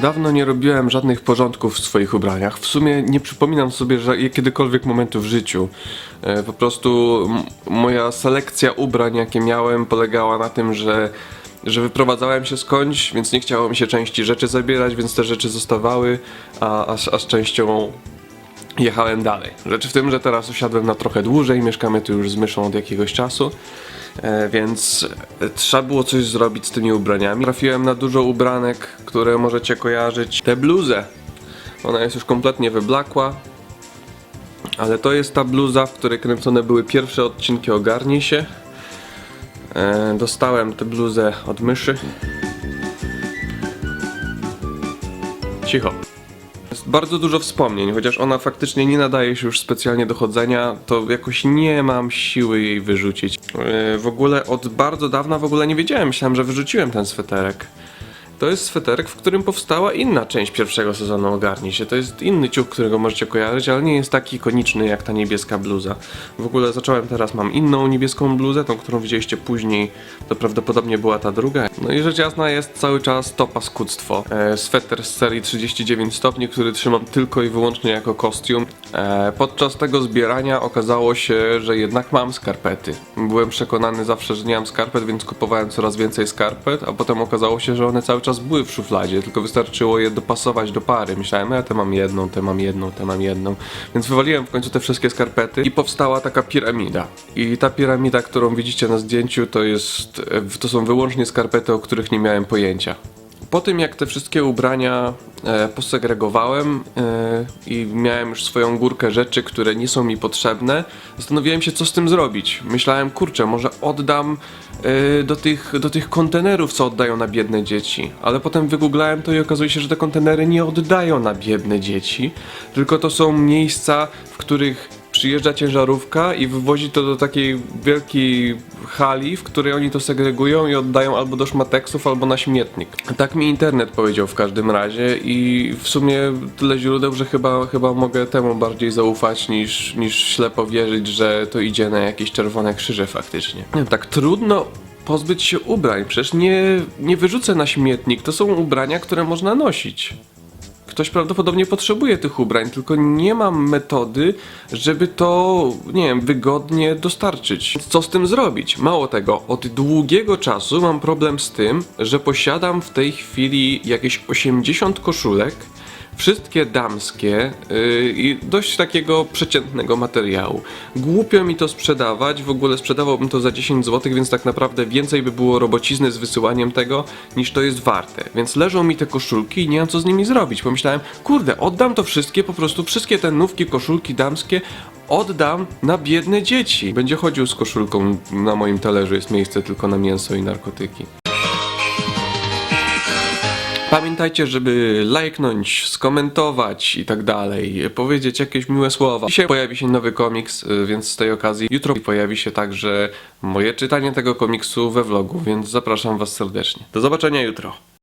Dawno nie robiłem żadnych porządków w swoich ubraniach. W sumie nie przypominam sobie że kiedykolwiek momentu w życiu. E, Po prostu moja selekcja ubrań, jakie miałem, polegała na tym, że, że wyprowadzałem się skądś, więc nie chciało mi się części rzeczy zabierać, więc te rzeczy zostawały, a, a, z- a z częścią jechałem dalej. Rzecz w tym, że teraz usiadłem na trochę dłużej, mieszkamy tu już z myszą od jakiegoś czasu, e, więc e, trzeba było coś zrobić z tymi ubraniami. Trafiłem na dużo ubranek, które możecie kojarzyć. Tę bluzę. Ona jest już kompletnie wyblakła, ale to jest ta bluza, w której kręcone były pierwsze odcinki Ogarnij się. E, dostałem tę bluzę od myszy. Cicho. Bardzo dużo wspomnień, chociaż ona faktycznie nie nadaje się już specjalnie do chodzenia, to jakoś nie mam siły jej wyrzucić. Yy, w ogóle od bardzo dawna w ogóle nie wiedziałem, myślałem, że wyrzuciłem ten sweterek. To jest sweterek, w którym powstała inna część pierwszego sezonu Ogarnij się. To jest inny ciuch, którego możecie kojarzyć, ale nie jest taki ikoniczny jak ta niebieska bluza. W ogóle zacząłem teraz, mam inną niebieską bluzę, tą, którą widzieliście później, to prawdopodobnie była ta druga. No i rzecz jasna jest cały czas to paskudztwo. E, sweter z serii 39 stopni, który trzymam tylko i wyłącznie jako kostium. E, podczas tego zbierania okazało się, że jednak mam skarpety. Byłem przekonany zawsze, że nie mam skarpet, więc kupowałem coraz więcej skarpet, a potem okazało się, że one cały czas były w szufladzie, tylko wystarczyło je dopasować do pary. Myślałem, ja te mam jedną, te mam jedną, te mam jedną. Więc wywaliłem w końcu te wszystkie skarpety i powstała taka piramida. I ta piramida, którą widzicie na zdjęciu, to jest, e, to są wyłącznie skarpety, o których nie miałem pojęcia. Po tym jak te wszystkie ubrania e, posegregowałem e, i miałem już swoją górkę rzeczy, które nie są mi potrzebne, zastanowiłem się co z tym zrobić. Myślałem, kurczę, może oddam e, do, tych, do tych kontenerów, co oddają na biedne dzieci. Ale potem wygooglałem to i okazuje się, że te kontenery nie oddają na biedne dzieci, tylko to są miejsca, w których przyjeżdża ciężarówka i wywozi to do takiej wielkiej hali, w której oni to segregują i oddają albo do szmateksów, albo na śmietnik. Tak mi internet powiedział w każdym razie i w sumie tyle źródeł, że chyba, chyba mogę temu bardziej zaufać niż, niż ślepo wierzyć, że to idzie na jakieś czerwone krzyże faktycznie. Nie tak trudno pozbyć się ubrań, przecież nie, nie wyrzucę na śmietnik, to są ubrania, które można nosić. Ktoś prawdopodobnie potrzebuje tych ubrań, tylko nie mam metody, żeby to, nie wiem, wygodnie dostarczyć. Co z tym zrobić? Mało tego, od długiego czasu mam problem z tym, że posiadam w tej chwili jakieś 80 koszulek, wszystkie damskie yy, i dość takiego przeciętnego materiału. Głupio mi to sprzedawać, w ogóle sprzedawałbym to za 10 zł, więc tak naprawdę więcej by było robocizny z wysyłaniem tego, niż to jest warte. Więc leżą mi te koszulki i nie mam co z nimi zrobić. Pomyślałem, kurde, oddam to wszystkie, po prostu wszystkie te nówki, koszulki damskie oddam na biedne dzieci. Będzie chodził z koszulką, na moim talerzu jest miejsce tylko na mięso i narkotyki. Pamiętajcie, żeby lajknąć, skomentować i tak dalej, powiedzieć jakieś miłe słowa. Dzisiaj pojawi się nowy komiks, y, więc z tej okazji jutro pojawi się także moje czytanie tego komiksu we vlogu, więc zapraszam Was serdecznie. Do zobaczenia jutro.